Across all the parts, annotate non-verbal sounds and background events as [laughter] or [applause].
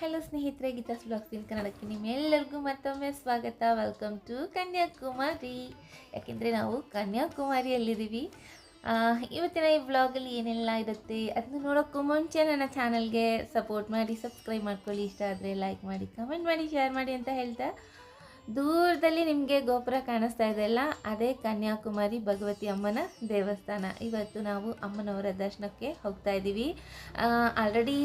Hello ಸ್ನೇಹಿತರೆ Geetha's blogs ಇನ್ ಕನ್ನಡಕ್ಕೆ ನಿಮ್ಮೆಲ್ಲರಿಗೂ ಮತ್ತೊಮ್ಮೆ ಸ್ವಾಗತ. Welcome to Kanyakumari. ಯಾಕೆಂದರೆ ನಾವು ಕನ್ಯಾಕುಮಾರಿಯಲ್ಲಿದ್ದೀವಿ. ಇವತ್ತಿನ ಈ ವ್ಲಾಗಲ್ಲಿ ಏನೆಲ್ಲ ಇರುತ್ತೆ ಅದನ್ನ ನೋಡೋಕ್ಕೂ ಮುಂಚೆ ನನ್ನ ಚಾನಲ್ಗೆ ಸಪೋರ್ಟ್ ಮಾಡಿ ಸಬ್ಸ್ಕ್ರೈಬ್ ಮಾಡ್ಕೊಳ್ಳಿ. ಇಷ್ಟ ಆದರೆ ಲೈಕ್ ಮಾಡಿ ಕಮೆಂಟ್ ಮಾಡಿ ಶೇರ್ ಮಾಡಿ ಅಂತ ಹೇಳ್ತಾ ದೂರದಲ್ಲಿ ನಿಮಗೆ ಗೋಪುರ ಕಾಣಿಸ್ತಾ ಇದೆಯಲ್ಲ ಅದೇ ಕನ್ಯಾಕುಮಾರಿ ಭಗವತಿ ಅಮ್ಮನ ದೇವಸ್ಥಾನ. ಇವತ್ತು ನಾವು ಅಮ್ಮನವರ ದರ್ಶನಕ್ಕೆ ಹೋಗ್ತಾ ಇದ್ದೀವಿ ಆಲ್ರೆಡಿ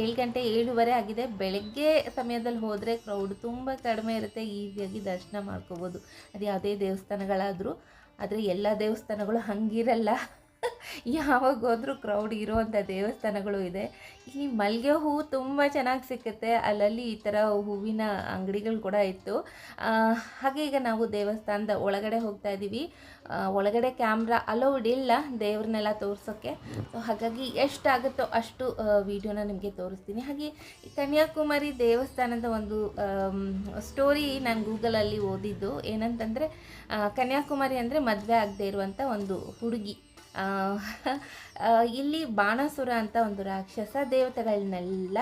ಏಳು ಗಂಟೆ ಏಳುವರೆ ಆಗಿದೆ. ಬೆಳಗ್ಗೆ ಸಮಯದಲ್ಲಿ ಹೋದರೆ ಕ್ರೌಡ್ ತುಂಬ ಕಡಿಮೆ ಇರುತ್ತೆ. ಈಸಿಯಾಗಿ ದರ್ಶನ ಮಾಡ್ಕೋಬೋದು. ಅದು ಯಾವುದೇ ದೇವಸ್ಥಾನಗಳಾದರೂ. ಆದರೆ ಎಲ್ಲ ದೇವಸ್ಥಾನಗಳು ಹಂಗಿರಲ್ಲ. ಯಾವಾಗ ಹೋದ್ರೂ ಕ್ರೌಡ್ ಇರುವಂಥ ದೇವಸ್ಥಾನಗಳು ಇದೆ. ಇಲ್ಲಿ ಮಲ್ಲಿಗೆ ಹೂವು ತುಂಬ ಚೆನ್ನಾಗಿ ಸಿಕ್ಕುತ್ತೆ. ಅಲ್ಲಲ್ಲಿ ಈ ಥರ ಹೂವಿನ ಅಂಗಡಿಗಳು ಕೂಡ ಇತ್ತು. ಹಾಗೆ ಈಗ ನಾವು ದೇವಸ್ಥಾನದ ಒಳಗಡೆ ಹೋಗ್ತಾ ಇದ್ದೀವಿ ಒಳಗಡೆ ಕ್ಯಾಮ್ರಾ ಅಲೌಡ್ ಇಲ್ಲ ದೇವ್ರನ್ನೆಲ್ಲ ತೋರಿಸೋಕ್ಕೆ. ಸೊ ಹಾಗಾಗಿ ಎಷ್ಟಾಗುತ್ತೋ ಅಷ್ಟು ವೀಡಿಯೋನ ನಿಮಗೆ ತೋರಿಸ್ತೀನಿ. ಹಾಗೆ ಕನ್ಯಾಕುಮಾರಿ ದೇವಸ್ಥಾನದ ಒಂದು ಸ್ಟೋರಿ ನಾನು ಗೂಗಲಲ್ಲಿ ಓದಿದ್ದು. ಏನಂತಂದರೆ ಕನ್ಯಾಕುಮಾರಿ ಅಂದರೆ ಮದುವೆ ಆಗದೆ ಇರುವಂಥ ಒಂದು ಹುಡುಗಿ. [laughs] ಇಲ್ಲಿ ಬಾಣಾಸುರ ಅಂತ ಒಂದು ರಾಕ್ಷಸ ದೇವತೆಗಳನ್ನೆಲ್ಲ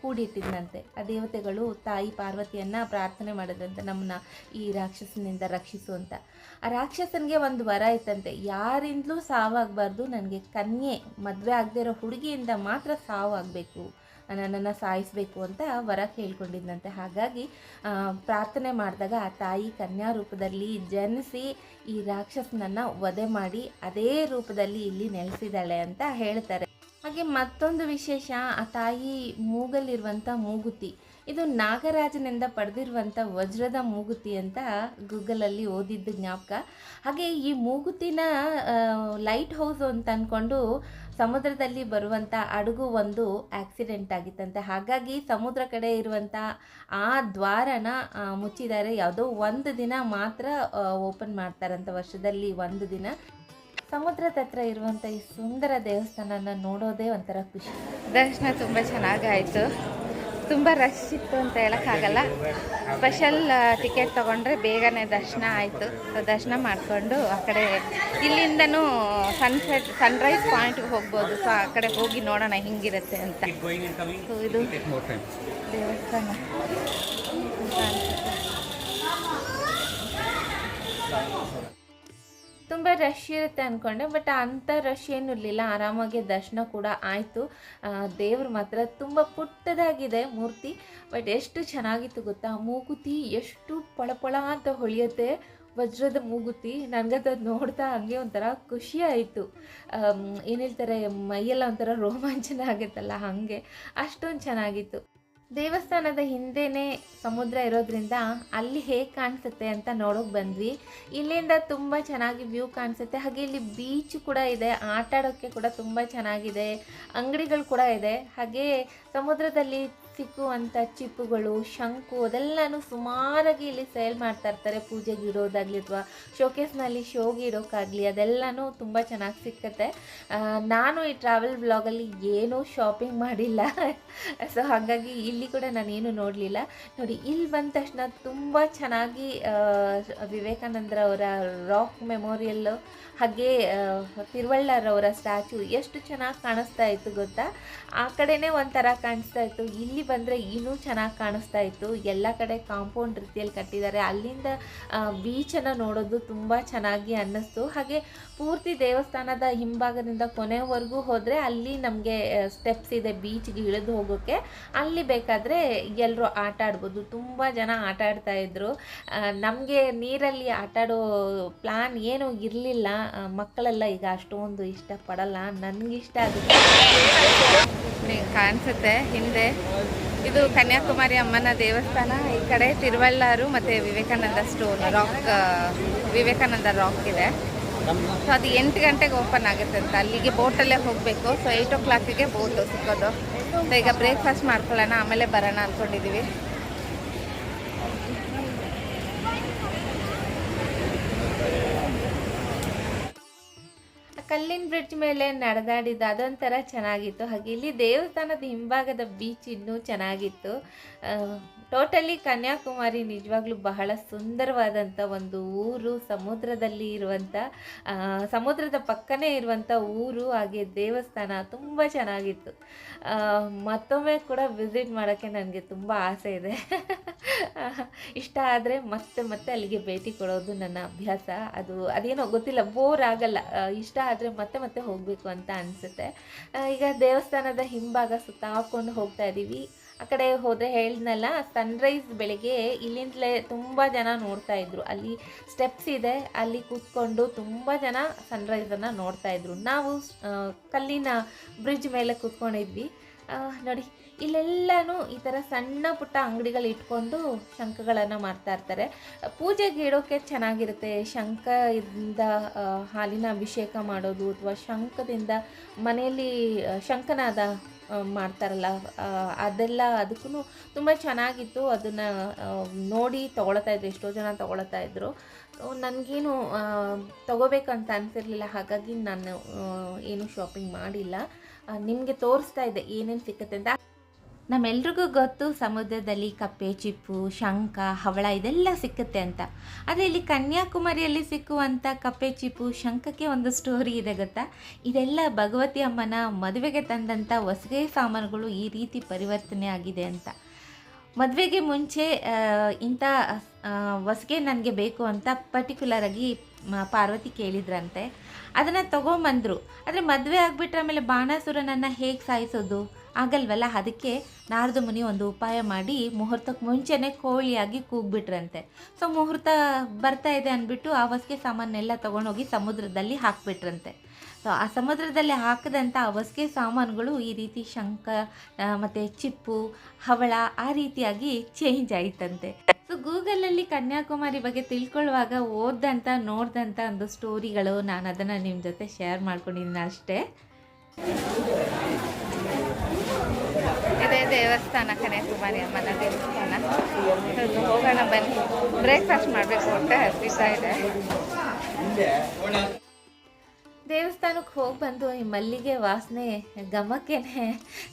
ಕೂಡಿಟ್ಟಿದ್ದಂತೆ ಆ ದೇವತೆಗಳು ತಾಯಿ ಪಾರ್ವತಿಯನ್ನು ಪ್ರಾರ್ಥನೆ ಮಾಡೋದಂತೆ ನಮ್ಮನ್ನ ಈ ರಾಕ್ಷಸನಿಂದ ರಕ್ಷಿಸು ಅಂತ. ಆ ರಾಕ್ಷಸನಿಗೆ ಒಂದು ವರ ಇತ್ತಂತೆ. ಯಾರಿಂದಲೂ ಸಾವಾಗಬಾರ್ದು. ನನಗೆ ಕನ್ಯೆ ಮದುವೆ ಆಗದೇ ಇರೋ ಹುಡುಗಿಯಿಂದ ಮಾತ್ರ ಸಾವು ಆಗಬೇಕು ನನ್ನನ್ನು ಸಾಯಿಸಬೇಕು ಅಂತ ವರ ಕೇಳ್ಕೊಂಡಿದ್ದಂತೆ ಹಾಗಾಗಿ ಪ್ರಾರ್ಥನೆ ಮಾಡಿದಾಗ ಆ ತಾಯಿ ಕನ್ಯಾ ರೂಪದಲ್ಲಿ ಜನಿಸಿ ಈ ರಾಕ್ಷಸನನ್ನು ವಧೆ ಮಾಡಿ ಅದೇ ರೂಪದಲ್ಲಿ ಇಲ್ಲಿ ನೆಲೆಸಿದ್ದಾಳೆ ಅಂತ ಹೇಳ್ತಾರೆ. ಹಾಗೆ ಮತ್ತೊಂದು ವಿಶೇಷ, ಆ ತಾಯಿ ಮೂಗಲ್ಲಿರುವಂಥ ಮೂಗುತಿ. ಇದು ನಾಗರಾಜನಿಂದ ಪಡೆದಿರುವಂಥ ವಜ್ರದ ಮೂಗುತಿ ಅಂತ ಗೂಗಲಲ್ಲಿ ಓದಿದ್ದ ಜ್ಞಾಪಕ. ಹಾಗೆ ಈ ಮೂಗುತಿನ ಲೈಟ್ ಹೌಸ್ ಅಂತ ಅಂದ್ಕೊಂಡು ಸಮುದ್ರದಲ್ಲಿ ಬರುವಂಥ ಹಡಗು ಒಂದು ಆಕ್ಸಿಡೆಂಟ್ ಆಗಿತ್ತಂತೆ. ಹಾಗಾಗಿ ಸಮುದ್ರ ಕಡೆ ಇರುವಂಥ ಆ ದ್ವಾರನ ಮುಚ್ಚಿದ್ದಾರೆ. ಯಾವುದೋ ಒಂದು ದಿನ ಮಾತ್ರ ಓಪನ್ ಮಾಡ್ತಾರಂತ ವರ್ಷದಲ್ಲಿ ಒಂದು ದಿನ. ಸಮುದ್ರದ ಹತ್ರ ಇರುವಂಥ ಈ ಸುಂದರ ದೇವಸ್ಥಾನನ ನೋಡೋದೇ ಒಂಥರ ಖುಷಿ. ದರ್ಶನ ತುಂಬ ಚೆನ್ನಾಗಾಯಿತು. ತುಂಬ ರಶ್ ಇತ್ತು ಅಂತ ಹೇಳೋಕ್ಕಾಗಲ್ಲ ಸ್ಪೆಷಲ್ ಟಿಕೆಟ್ ತೊಗೊಂಡ್ರೆ ಬೇಗನೆ ದರ್ಶನ ಆಯಿತು ಸೊ ದರ್ಶನ ಮಾಡಿಕೊಂಡು ಆ ಕಡೆ ಇಲ್ಲಿಂದನೂ ಸನ್ಸೆಟ್ ಸನ್ರೈಸ್ ಪಾಯಿಂಟ್ಗೆ ಹೋಗ್ಬೋದು ಸೊ ಆ ಕಡೆ ಹೋಗಿ ನೋಡೋಣ ಹಿಂಗಿರುತ್ತೆ ಅಂತ. ಸೊ ಇದು. ದೇವಸ್ಥಾನ ಅಂತ. ತುಂಬ ರಶ್ ಇರುತ್ತೆ ಅಂದ್ಕೊಂಡೆ ಬಟ್ ಅಂಥ ರಶ್ ಏನೂ ಇರಲಿಲ್ಲ. ಆರಾಮಾಗಿ ದರ್ಶನ ಕೂಡ ಆಯಿತು. ದೇವ್ರ ಮಾತ್ರ ತುಂಬ ಪುಟ್ಟದಾಗಿದೆ ಮೂರ್ತಿ ಬಟ್ ಎಷ್ಟು ಚೆನ್ನಾಗಿತ್ತು ಗೊತ್ತಾ? ಮೂಗುತಿ ಎಷ್ಟು ಪಳಪಳ ಅಂತ ಹೊಳೆಯುತ್ತೆ. ವಜ್ರದ ಮೂಗುತಿ. ನನಗದು ಅದು ನೋಡ್ತಾ ಹಾಗೆ ಒಂಥರ ಖುಷಿ ಆಯಿತು. ಏನು ಹೇಳ್ತಾರೆ, ಮೈಯೆಲ್ಲ ಒಂಥರ ರೋಮಾಂಚನ ಆಗುತ್ತಲ್ಲ ಹಾಗೆ. ಅಷ್ಟೊಂದು ಚೆನ್ನಾಗಿತ್ತು. ದೇವಸ್ಥಾನದ ಹಿಂದೆನೇ ಸಮುದ್ರ ಇರೋದ್ರಿಂದ ಅಲ್ಲಿ ಹೇಗೆ ಕಾಣಿಸುತ್ತೆ ಅಂತ ನೋಡೋಕೆ ಬಂದ್ವಿ. ಇಲ್ಲಿಂದ ತುಂಬ ಚೆನ್ನಾಗಿ ವ್ಯೂ ಕಾಣಿಸುತ್ತೆ. ಹಾಗೆ ಇಲ್ಲಿ ಬೀಚ್ ಕೂಡ ಇದೆ. ಆಟ ಆಡೋಕ್ಕೆ ಕೂಡ ತುಂಬ ಚೆನ್ನಾಗಿದೆ. ಅಂಗಡಿಗಳು ಕೂಡ ಇದೆ. ಹಾಗೆ ಸಮುದ್ರದಲ್ಲಿ ಸಿಕ್ಕುವಂಥ ಚಿಪ್ಪುಗಳು, ಶಂಕು, ಅದೆಲ್ಲನೂ ಸುಮಾರಾಗಿ ಇಲ್ಲಿ ಸೇಲ್ ಮಾಡ್ತಾ ಇರ್ತಾರೆ. ಪೂಜೆಗೆ ಇಡೋದಾಗಲಿ ಅಥವಾ ಶೋಕೇಸ್ನಲ್ಲಿ ಶೋಗೆ ಇಡೋಕ್ಕಾಗಲಿ ಅದೆಲ್ಲನೂ ತುಂಬ ಚೆನ್ನಾಗಿ ಸಿಕ್ಕತ್ತೆ. ನಾನು ಈ ಟ್ರಾವೆಲ್ ಬ್ಲಾಗಲ್ಲಿ ಏನೂ ಶಾಪಿಂಗ್ ಮಾಡಿಲ್ಲ. [laughs] ಸೊ ಹಾಗಾಗಿ ಇಲ್ಲಿ ಕೂಡ ನಾನೇನು ನೋಡಲಿಲ್ಲ. ನೋಡಿ, ಇಲ್ಲಿ ಬಂದ ತಕ್ಷಣ ತುಂಬ ಚೆನ್ನಾಗಿ ವಿವೇಕಾನಂದರ ಅವರ ರಾಕ್ ಮೆಮೋರಿಯಲ್ಲು ಹಾಗೆ ತಿರುವಳ್ಳರವರ ಸ್ಟ್ಯಾಚು ಎಷ್ಟು ಚೆನ್ನಾಗಿ ಕಾಣಿಸ್ತಾ ಇತ್ತು ಗೊತ್ತಾ? ಆ ಕಡೆನೇ ಒಂಥರ ಕಾಣಿಸ್ತಾ ಇತ್ತು. ಇಲ್ಲಿ ಬಂದರೆ ಇನ್ನೂ ಚೆನ್ನಾಗಿ ಕಾಣಿಸ್ತಾ ಇತ್ತು. ಎಲ್ಲ ಕಡೆ ಕಾಂಪೌಂಡ್ ರೀತಿಯಲ್ಲಿ ಕಟ್ಟಿದ್ದಾರೆ. ಅಲ್ಲಿಂದ ಬೀಚನ್ನು ನೋಡೋದು ತುಂಬ ಚೆನ್ನಾಗಿ ಅನ್ನಿಸ್ತು. ಹಾಗೆ ಪೂರ್ತಿ ದೇವಸ್ಥಾನದ ಹಿಂಭಾಗದಿಂದ ಕೊನೆವರೆಗೂ ಹೋದರೆ ಅಲ್ಲಿ ನಮಗೆ ಸ್ಟೆಪ್ಸ್ ಇದೆ ಬೀಚ್ಗೆ ಇಳಿದು ಹೋಗೋಕ್ಕೆ ಅಲ್ಲಿ ಬೇಕಾದರೆ ಎಲ್ಲರೂ ಆಟ ಆಡ್ಬೋದು. ತುಂಬ ಜನ ಆಟ ಆಡ್ತಾ ಇದ್ರು. ನಮಗೆ ನೀರಲ್ಲಿ ಆಟ ಆಡೋ ಪ್ಲ್ಯಾನ್ ಏನೂ ಇರಲಿಲ್ಲ. ಮಕ್ಕಳೆಲ್ಲ ಈಗ ಅಷ್ಟೊಂದು ಇಷ್ಟಪಡಲ್ಲ. ನನಗಿಷ್ಟ ಆಗುತ್ತೆ. ಕಾಣಿಸುತ್ತೆ. ಹಿಂದೆ ಇದು ಕನ್ಯಾಕುಮಾರಿ ಅಮ್ಮನ ದೇವಸ್ಥಾನ. ಈ ಕಡೆ ತಿರುವಳ್ಳಾರು ಮತ್ತು Vivekananda stone rock Vivekananda rock ಇದೆ. ಸೊ ಅದು ಎಂಟು ಗಂಟೆಗೆ ಓಪನ್ ಆಗುತ್ತೆ ಅಂತ. ಅಲ್ಲಿಗೆ ಬೋಟಲ್ಲೇ ಹೋಗಬೇಕು. ಸೊ ಏಯ್ಟ್ ಓ ಕ್ಲಾಕಿಗೆ ಬೋಟು ಸಿಕ್ಕೋದು. ಸೊ ಈಗ ಬ್ರೇಕ್ಫಾಸ್ಟ್ ಮಾಡ್ಕೊಳ್ಳೋಣ, ಆಮೇಲೆ ಬರೋಣ ಅಂದ್ಕೊಂಡಿದ್ದೀವಿ ಕಲ್ಲಿನ ಬ್ರಿಡ್ಜ್ ಮೇಲೆ ನಡೆದಾಡಿದ್ದು ಅದೊಂಥರ ಚೆನ್ನಾಗಿತ್ತು. ಹಾಗೆ ಇಲ್ಲಿ ದೇವಸ್ಥಾನದ ಹಿಂಭಾಗದ ಬೀಚ್ ಇನ್ನೂ ಚೆನ್ನಾಗಿತ್ತು. ಟೋಟಲಿ ಕನ್ಯಾಕುಮಾರಿ ನಿಜವಾಗ್ಲೂ ಬಹಳ ಸುಂದರವಾದಂಥ ಒಂದು ಊರು. ಸಮುದ್ರದಲ್ಲಿ ಇರುವಂಥ ಸಮುದ್ರದ ಪಕ್ಕನೇ ಇರುವಂಥ ಊರು. ಹಾಗೆ ದೇವಸ್ಥಾನ ತುಂಬ ಚೆನ್ನಾಗಿತ್ತು. ಮತ್ತೊಮ್ಮೆ ಕೂಡ ವಿಸಿಟ್ ಮಾಡೋಕ್ಕೆ ನನಗೆ ತುಂಬ ಆಸೆ ಇದೆ. [laughs] ಇಷ್ಟ ಆದರೆ ಮತ್ತೆ ಮತ್ತೆ ಅಲ್ಲಿಗೆ ಭೇಟಿ ಕೊಡೋದು ನನ್ನ ಅಭ್ಯಾಸ. ಅದು, ಅದೇನೋ ಗೊತ್ತಿಲ್ಲ, ಬೋರ್ ಆಗಲ್ಲ. ಇಷ್ಟ ಆದರೆ ಮತ್ತೆ ಮತ್ತೆ ಹೋಗಬೇಕು ಅಂತ ಅನಿಸುತ್ತೆ. ಈಗ ದೇವಸ್ಥಾನದ ಹಿಂಭಾಗ ಸುತ್ತ ಹಾಕ್ಕೊಂಡು ಹೋಗ್ತಾ ಇದ್ದೀವಿ. ಆ ಕಡೆ ಹೋದರೆ ಹೇಳಿದ್ನಲ್ಲ ಸನ್ರೈಸ್ ಬೆಳಿಗ್ಗೆ ಇಲ್ಲಿಂದಲೇ ತುಂಬ ಜನ ನೋಡ್ತಾ ಇದ್ರು. ಅಲ್ಲಿ ಸ್ಟೆಪ್ಸ್ ಇದೆ, ಅಲ್ಲಿ ಕೂತ್ಕೊಂಡು ತುಂಬ ಜನ ಸನ್ರೈಸನ್ನು ನೋಡ್ತಾ ಇದ್ರು. ನಾವು ಕಲ್ಲಿನ ಬ್ರಿಡ್ಜ್ ಮೇಲೆ ಕೂತ್ಕೊಂಡಿದ್ವಿ. ನೋಡಿ, ಇಲ್ಲೆಲ್ಲನೂ ಈ ಥರ ಸಣ್ಣ ಪುಟ್ಟ ಅಂಗಡಿಗಳು ಇಟ್ಕೊಂಡು ಶಂಖಗಳನ್ನು ಮಾಡ್ತಾ ಇರ್ತಾರೆ. ಪೂಜೆಗೆ ಇಡೋಕ್ಕೆ ಚೆನ್ನಾಗಿರುತ್ತೆ. ಶಂಖದಿಂದ ಹಾಲಿನ ಅಭಿಷೇಕ ಮಾಡೋದು, ಅಥವಾ ಶಂಖದಿಂದ ಮನೆಯಲ್ಲಿ ಶಂಖನಾದ ಮಾಡ್ತಾರಲ್ಲ. ಅದೆಲ್ಲ ಅದಕ್ಕೂ ತುಂಬ ಚೆನ್ನಾಗಿತ್ತು. ಅದನ್ನು ನೋಡಿ ತೊಗೊಳ್ತಾ ಇದ್ರು. ಎಷ್ಟೋ ಜನ ತೊಗೊಳ್ತಾ ಇದ್ರು. ನನಗೇನು ತೊಗೋಬೇಕಂತ ಅನಿಸಿರಲಿಲ್ಲ. ಹಾಗಾಗಿ ನಾನು ಏನು ಶಾಪಿಂಗ್ ಮಾಡಿಲ್ಲ. ನಿಮಗೆ ತೋರಿಸ್ತಾ ಇದ್ದೆ ಏನೇನು ಸಿಕ್ಕತ್ತೆ ಅಂತ. ನಮ್ಮೆಲ್ರಿಗೂ ಗೊತ್ತು ಸಮುದ್ರದಲ್ಲಿ ಕಪ್ಪೆ, ಚಿಪ್ಪು, ಶಂಖ, ಹವಳ ಇದೆಲ್ಲ ಸಿಕ್ಕುತ್ತೆ ಅಂತ. ಆದರೆ ಇಲ್ಲಿ ಕನ್ಯಾಕುಮಾರಿಯಲ್ಲಿ ಸಿಕ್ಕುವಂಥ ಕಪ್ಪೆ, ಚಿಪ್ಪು, ಶಂಖಕ್ಕೆ ಒಂದು ಸ್ಟೋರಿ ಇದೆ ಗೊತ್ತಾ? ಇದೆಲ್ಲ ಭಗವತಿ ಅಮ್ಮನ ಮದುವೆಗೆ ತಂದಂಥ ಹೊಸಗೆ ಸಾಮಾನುಗಳು ಈ ರೀತಿ ಪರಿವರ್ತನೆ ಆಗಿದೆ ಅಂತ. ಮದುವೆಗೆ ಮುಂಚೆ ಇಂಥ ಹೊಸಗೆ ನನಗೆ ಬೇಕು ಅಂತ ಪರ್ಟಿಕ್ಯುಲರಾಗಿ ಪಾರ್ವತಿ ಕೇಳಿದ್ರಂತೆ. ಅದನ್ನು ತೊಗೊಂಬಂದರು. ಆದರೆ ಮದುವೆ ಆಗಿಬಿಟ್ರೆ ಆಮೇಲೆ ಬಾಣಾಸುರನನ್ನು ಹೇಗೆ ಸಾಯಿಸೋದು? ಆಗಲ್ವಲ್ಲ? ಅದಕ್ಕೆ ನಾರದ ಮುನಿ ಒಂದು ಉಪಾಯ ಮಾಡಿ ಮುಹೂರ್ತಕ್ಕೆ ಮುಂಚೆನೇ ಕೋಳಿಯಾಗಿ ಕೂಗ್ಬಿಟ್ರಂತೆ. ಸೊ ಮುಹೂರ್ತ ಬರ್ತಾ ಇದೆ ಅಂದ್ಬಿಟ್ಟು ಆ ವಸ್ಗೆ ಸಾಮಾನೆಲ್ಲ ತೊಗೊಂಡೋಗಿ ಸಮುದ್ರದಲ್ಲಿ ಹಾಕ್ಬಿಟ್ರಂತೆ. ಸೊ ಆ ಸಮುದ್ರದಲ್ಲಿ ಹಾಕಿದಂಥ ಆ ಹೊಸ್ಗೆ ಸಾಮಾನುಗಳು ಈ ರೀತಿ ಶಂಖ ಮತ್ತು ಚಿಪ್ಪು, ಹವಳ ಆ ರೀತಿಯಾಗಿ ಚೇಂಜ್ ಆಯಿತಂತೆ. ಸೊ ಗೂಗಲಲ್ಲಿ ಕನ್ಯಾಕುಮಾರಿ ಬಗ್ಗೆ ತಿಳ್ಕೊಳ್ಳುವಾಗ ಓದ್ದಂಥ, ನೋಡ್ದಂಥ ಒಂದು ಸ್ಟೋರಿಗಳು ನಾನು ಅದನ್ನು ನಿಮ್ಮ ಜೊತೆ ಶೇರ್ ಮಾಡ್ಕೊಂಡಿದ್ದೀನಿ ಅಷ್ಟೇ. ಇದೇ ಕಣೆ ಕುಮಾರಿ ಅಮ್ಮನ ದೇವಸ್ಥಾನ. ಅದು ಹೋಗೋಣ ಬನ್ನಿ. ಬ್ರೇಕ್ಫಾಸ್ಟ್ ಮಾಡಬೇಕು ಅಂತ ಹಸಿತಾ ಇದೆ. ದೇವಸ್ಥಾನಕ್ಕೆ ಹೋಗಿ ಬಂದು ಈ ಮಲ್ಲಿಗೆ ವಾಸನೆ ಗಮಕ್ಕೇನೆ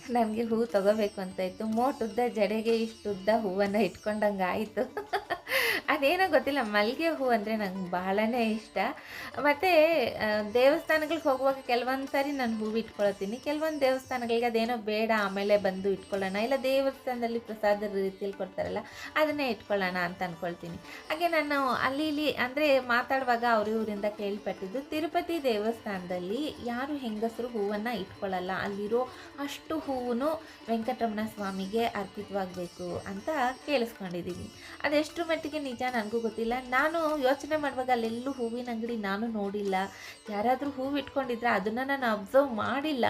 ನನಗೆ ಹೂವು ತಗೋಬೇಕು ಅಂತ ಇತ್ತು. ಮೋಟುದ್ದ ಜಡೆಗೆ ಇಷ್ಟುದ್ದ ಹೂವನ್ನು ಇಟ್ಕೊಂಡಂಗೆ ಆಯಿತು ಅದೇನೋ ಗೊತ್ತಿಲ್ಲ ಮಲ್ಲಿಗೆ ಹೂ ಅಂದರೆ ನಂಗೆ ಬಹಳನೇ ಇಷ್ಟ. ಮತ್ತು ದೇವಸ್ಥಾನಗಳಿಗೆ ಹೋಗುವಾಗ ಕೆಲವೊಂದು ಸಾರಿ ನಾನು ಹೂವು ಇಟ್ಕೊಳ್ತೀನಿ ಕೆಲವೊಂದು ದೇವಸ್ಥಾನಗಳಿಗೆ ಅದೇನೋ ಬೇಡ, ಆಮೇಲೆ ಬಂದು ಇಟ್ಕೊಳ್ಳೋಣ. ಇಲ್ಲ ದೇವಸ್ಥಾನದಲ್ಲಿ ಪ್ರಸಾದ ರೀತಿಯಲ್ಲಿ ಕೊಡ್ತಾರಲ್ಲ, ಅದನ್ನೇ ಇಟ್ಕೊಳ್ಳೋಣ ಅಂತ ಅಂದ್ಕೊಳ್ತೀನಿ ಹಾಗೆ ನಾನು ಅಲ್ಲಿ ಇಲ್ಲಿ ಅಂದರೆ ಮಾತಾಡುವಾಗ ಅವರಿವರಿಂದ ಕೇಳ್ಪಟ್ಟಿದ್ದು, ತಿರುಪತಿ ದೇವಸ್ಥಾನದಲ್ಲಿ ಯಾರು ಹೆಂಗಸರು ಹೂವನ್ನು ಇಟ್ಕೊಳ್ಳಲ್ಲ ಅಲ್ಲಿರೋ ಅಷ್ಟು ಹೂವು ವೆಂಕಟರಮಣ ಸ್ವಾಮಿಗೆ ಅರ್ಪಿತವಾಗಬೇಕು ಅಂತ ಕೇಳಿಸ್ಕೊಂಡಿದ್ದೀನಿ ಅದೆಷ್ಟು ಮಟ್ಟಿಗೆ ನಿಜ ನನಗೂ ಗೊತ್ತಿಲ್ಲ. ನಾನು ಯೋಚನೆ ಮಾಡುವಾಗ ಅಲ್ಲೆಲ್ಲೂ ಹೂವಿನ ಅಂಗಡಿ ನಾನು ನೋಡಿಲ್ಲ. ಯಾರಾದರೂ ಹೂವು ಇಟ್ಕೊಂಡಿದ್ರೆ ಅದನ್ನು ನಾನು ಅಬ್ಸರ್ವ್ ಮಾಡಿಲ್ಲ.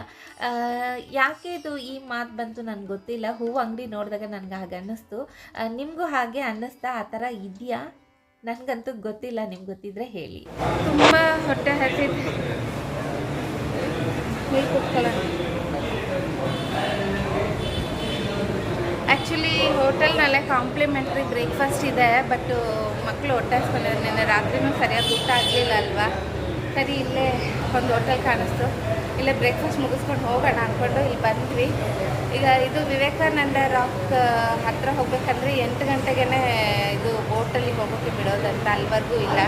ಯಾಕೆ ಇದು ಈ ಮಾತು ಬಂತು ನನಗೆ ಗೊತ್ತಿಲ್ಲ. ಹೂವು ಅಂಗಡಿ ನೋಡಿದಾಗ ನನಗೆ ಹಾಗೆ ಅನ್ನಿಸ್ತು. ನಿಮಗೂ ಹಾಗೆ ಅನ್ನಿಸ್ತಾ ಆ ಥರ ಇದೆಯಾ? ನನಗಂತೂ ಗೊತ್ತಿಲ್ಲ, ನಿಮ್ಗೆ ಗೊತ್ತಿದ್ರೆ ಹೇಳಿ. ತುಂಬ ಹೊಟ್ಟೆ ಹಸಿದೆ ಆ್ಯಕ್ಚುಲಿ ಹೋಟೆಲ್ನಲ್ಲೇ ಕಾಂಪ್ಲಿಮೆಂಟ್ರಿ ಬ್ರೇಕ್ಫಾಸ್ಟ್ ಇದೆ ಬಟ್ ಮಕ್ಕಳು ಹೊಟ್ಟೆ ಹಾಸ್ಕೊಂಡಿದ್ರು ನಿನ್ನೆ ರಾತ್ರಿನೂ ಸರಿಯಾಗಿ ಊಟ ಆಗಲಿಲ್ಲ ಅಲ್ವಾ? ಸರಿ, ಇಲ್ಲೇ ಒಂದು ಹೋಟೆಲ್ ಕಾಣಿಸ್ತು. ಇಲ್ಲೇ ಬ್ರೇಕ್ಫಾಸ್ಟ್ ಮುಗಿಸ್ಕೊಂಡು ಹೋಗೋಣ ಅಂದ್ಕೊಂಡು ಇಲ್ಲಿ ಬಂದ್ವಿ. ಈಗ ಇದು ವಿವೇಕಾನಂದ ರಾಕ್ ಹತ್ತಿರ ಹೋಗ್ಬೇಕಂದ್ರೆ ಎಂಟು ಗಂಟೆಗೆ ಇದು ಬೋಟಲ್ಲಿ ಹೋಗೋಕ್ಕೆ ಬಿಡೋದಂತ ಅಲ್ಲಿವರೆಗೂ ಇಲ್ಲ.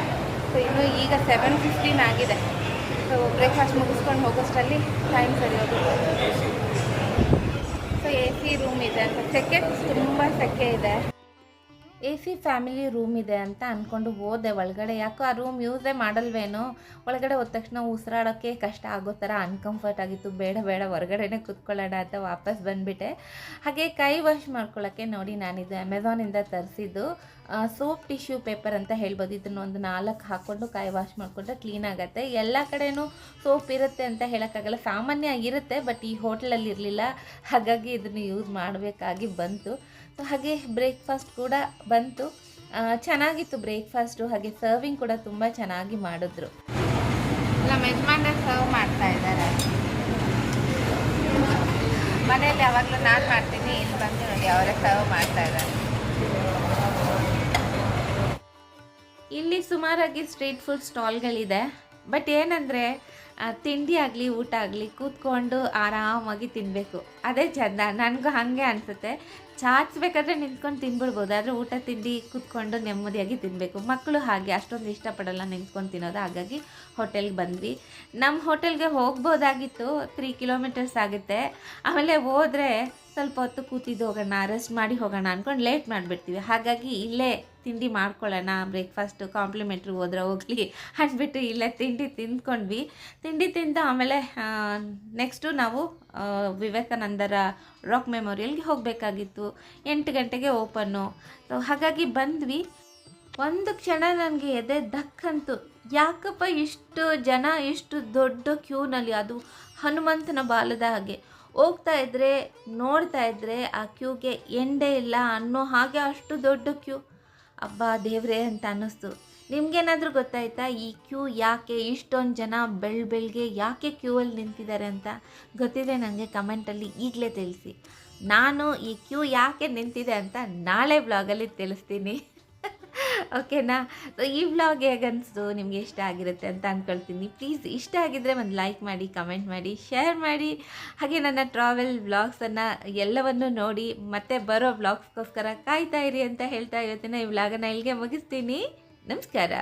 ಸೊ ಇನ್ನು ಈಗ ಸೆವೆನ್ ಫಿಫ್ಟೀನ್ ಆಗಿದೆ. ಸೊ ಬ್ರೇಕ್ಫಾಸ್ಟ್ ಮುಗಿಸ್ಕೊಂಡು ಹೋಗೋಷ್ಟರಲ್ಲಿ ಟೈಮ್ ಸರಿ ಹೋಗುತ್ತೆ. ಎ ಸಿ ರೂಮ್ ಇದೆ. ಸೆಕೆ ತುಂಬ ಸೆಕೆ ಇದೆ. ಎ ಸಿ ಫ್ಯಾಮಿಲಿ ರೂಮ್ ಇದೆ ಅಂತ ಅಂದ್ಕೊಂಡು ಹೋದೆ. ಒಳಗಡೆ ಯಾಕೋ ಆ ರೂಮ್ ಯೂಸೇ ಮಾಡಲ್ವೇನೋ. ಒಳಗಡೆ ಹೋದ ತಕ್ಷಣ ಉಸಿರಾಡೋಕ್ಕೆ ಕಷ್ಟ ಆಗೋ ಥರ ಅನ್ಕಂಫರ್ಟ್ ಆಗಿತ್ತು. ಬೇಡ ಬೇಡ, ಹೊರಗಡೆನೇ ಕೂತ್ಕೊಳ್ಳೋಣ ಅಂತ ವಾಪಸ್ ಬಂದುಬಿಟ್ಟೆ. ಹಾಗೆ ಕೈ ವಾಶ್ ಮಾಡ್ಕೊಳ್ಳೋಕ್ಕೆ ನೋಡಿ ನಾನಿದು ಅಮೆಝಾನಿಂದ ತರಿಸಿದ್ದು ಸೋಪ್ ಟಿಶ್ಯೂ ಪೇಪರ್ ಅಂತ ಹೇಳ್ಬೋದು. ಇದನ್ನು ಒಂದು ನಾಲ್ಕು ಹಾಕ್ಕೊಂಡು ಕೈ ವಾಶ್ ಮಾಡಿಕೊಂಡ್ರೆ ಕ್ಲೀನ್ ಆಗುತ್ತೆ. ಎಲ್ಲ ಕಡೆನೂ ಸೋಪ್ ಇರುತ್ತೆ ಅಂತ ಹೇಳೋಕ್ಕಾಗಲ್ಲ. ಸಾಮಾನ್ಯ ಆಗಿರುತ್ತೆ ಬಟ್ ಈ ಹೋಟ್ಲಲ್ಲಿ ಇರಲಿಲ್ಲ. ಹಾಗಾಗಿ ಇದನ್ನು ಯೂಸ್ ಮಾಡಬೇಕಾಗಿ ಬಂತು. ಹಾಗೆ ಬ್ರೇಕ್ಫಾಸ್ಟ್ ಕೂಡ ಬಂತು. ಚೆನ್ನಾಗಿತ್ತು ಬ್ರೇಕ್ಫಾಸ್ಟು ಹಾಗೆ ಸರ್ವಿಂಗ್ ಕೂಡ ತುಂಬ ಚೆನ್ನಾಗಿ ಮಾಡಿದ್ರು. ನಮ್ಮ ಯಜಮಾನ ಸರ್ವ್ ಮಾಡ್ತಾ ಇದ್ದಾರೆ. ಮನೆಯಲ್ಲಿ ಯಾವಾಗಲೂ ನಾನು ಮಾಡ್ತೀನಿ ಇಲ್ಲಿ ಬಂದು ನೋಡಿ ಅವರೇ ಸರ್ವ್ ಮಾಡ್ತಾ ಇದ್ದಾರೆ. ಇಲ್ಲಿ ಸುಮಾರಾಗಿ ಸ್ಟ್ರೀಟ್ ಫುಡ್ ಸ್ಟಾಲ್ಗಳಿದೆ ಬಟ್ ಏನಂದರೆ ತಿಂಡಿ ಆಗಲಿ ಊಟ ಆಗಲಿ ಕೂತ್ಕೊಂಡು ಆರಾಮಾಗಿ ತಿನ್ನಬೇಕು ಅದೇ ಚಂದ, ನನಗೂ ಹಾಗೆ ಅನಿಸುತ್ತೆ. ಚಾಚ್ಬೇಕಾದ್ರೆ ನಿಂತ್ಕೊಂಡು ತಿನ್ಬಿಡ್ಬೋದು, ಆದರೆ ಊಟ ತಿಂಡಿ ಕೂತ್ಕೊಂಡು ನೆಮ್ಮದಿಯಾಗಿ ತಿನ್ನಬೇಕು ಮಕ್ಕಳು ಹಾಗೆ ಅಷ್ಟೊಂದು ಇಷ್ಟಪಡಲ್ಲ ನಿಂತ್ಕೊಂಡು ತಿನ್ನೋದು, ಹಾಗಾಗಿ ಹೋಟೆಲ್ಗೆ ಬಂದ್ವಿ. ನಮ್ಮ ಹೋಟೆಲ್ಗೆ ಹೋಗ್ಬೋದಾಗಿತ್ತು ತ್ರೀ ಕಿಲೋಮೀಟರ್ಸ್ ಆಗುತ್ತೆ. ಆಮೇಲೆ ಹೋದರೆ ಸ್ವಲ್ಪ ಹೊತ್ತು ಕೂತಿದ್ದು ಹೋಗೋಣ ರೆಸ್ಟ್ ಮಾಡಿ ಹೋಗೋಣ ಅಂದ್ಕೊಂಡು ಲೇಟ್ ಮಾಡಿಬಿಡ್ತೀವಿ. ಹಾಗಾಗಿ ಇಲ್ಲೇ ತಿಂಡಿ ಮಾಡ್ಕೊಳ್ಳೋಣ ಬ್ರೇಕ್ಫಾಸ್ಟು ಕಾಂಪ್ಲಿಮೆಂಟ್ರಿ ಹೋದ್ರೆ ಹೋಗಲಿ ಅಂದ್ಬಿಟ್ಟು ಇಲ್ಲೇ ತಿಂಡಿ ತಿಂದ್ಕೊಂಡ್ವಿ. ತಿಂಡಿ ತಿಂದು ಆಮೇಲೆ ನೆಕ್ಸ್ಟು ನಾವು ವಿವೇಕಾನಂದರ ರಾಕ್ ಮೆಮೋರಿಯಲ್ಗೆ ಹೋಗಬೇಕಾಗಿತ್ತು. ಎಂಟು ಗಂಟೆಗೆ ಓಪನ್ನು ಸೊ ಹಾಗಾಗಿ ಬಂದ್ವಿ. ಒಂದು ಕ್ಷಣ ನನಗೆ ಎದೆ ದಕ್ಕಂತು. ಯಾಕಪ್ಪ ಇಷ್ಟು ಜನ, ಇಷ್ಟು ದೊಡ್ಡ ಕ್ಯೂನಲ್ಲಿ ಅದು ಹನುಮಂತನ ಬಾಲದ ಹಾಗೆ. ಹೋಗ್ತಾ ಇದ್ದರೆ ನೋಡ್ತಾ ಇದ್ದರೆ ಆ ಕ್ಯೂಗೆ ಎಂಡೇ ಇಲ್ಲ ಅನ್ನೋ ಹಾಗೆ ಅಷ್ಟು ದೊಡ್ಡ ಕ್ಯೂ ಅಬ್ಬಾ ದೇವ್ರೆ ಅಂತ ಅನ್ನಿಸ್ತು. ನಿಮ್ಗೇನಾದರೂ ಗೊತ್ತಾಯ್ತಾ, ಈ ಕ್ಯೂ ಯಾಕೆ ಇಷ್ಟೊಂದು ಜನ ಬೆಳ್ ಬೆಳಗ್ಗೆ ಯಾಕೆ ಕ್ಯೂ ಅಲ್ಲಿ ನಿಂತಿದ್ದಾರೆ ಅಂತ ಗೊತ್ತಿದೆ ನನಗೆ ಕಮೆಂಟಲ್ಲಿ ಈಗಲೇ ತಿಳಿಸಿ. ನಾನು ಈ ಕ್ಯೂ ಯಾಕೆ ನಿಂತಿದೆ ಅಂತ ನಾಳೆ ಬ್ಲಾಗಲ್ಲಿ ತಿಳಿಸ್ತೀನಿ. ಓಕೆನಾ? ಸೊ ಈ ವ್ಲಾಗ್ ಹೇಗನ್ನಿಸ್ತು ನಿಮಗೆ ಇಷ್ಟ ಆಗಿರುತ್ತೆ ಅಂತ ಅಂದ್ಕೊಳ್ತೀನಿ ಪ್ಲೀಸ್ ಇಷ್ಟ ಆಗಿದ್ದರೆ ಒಂದು ಲೈಕ್ ಮಾಡಿ ಕಮೆಂಟ್ ಮಾಡಿ ಶೇರ್ ಮಾಡಿ. ಹಾಗೆ ನನ್ನ ಟ್ರಾವೆಲ್ ವ್ಲಾಗ್ಸನ್ನು ಎಲ್ಲವನ್ನು ನೋಡಿ ಮತ್ತೆ ಬರೋ ವ್ಲಾಗ್ಸ್ಗೋಸ್ಕರ ಕಾಯ್ತಾ ಇರಿ ಅಂತ ಹೇಳ್ತಾ ಇವತ್ತಿನ ಈ ವ್ಲಾಗನ್ನು ಇಲ್ಲಿಗೆ ಮುಗಿಸ್ತೀನಿ. ನಮಸ್ಕಾರ.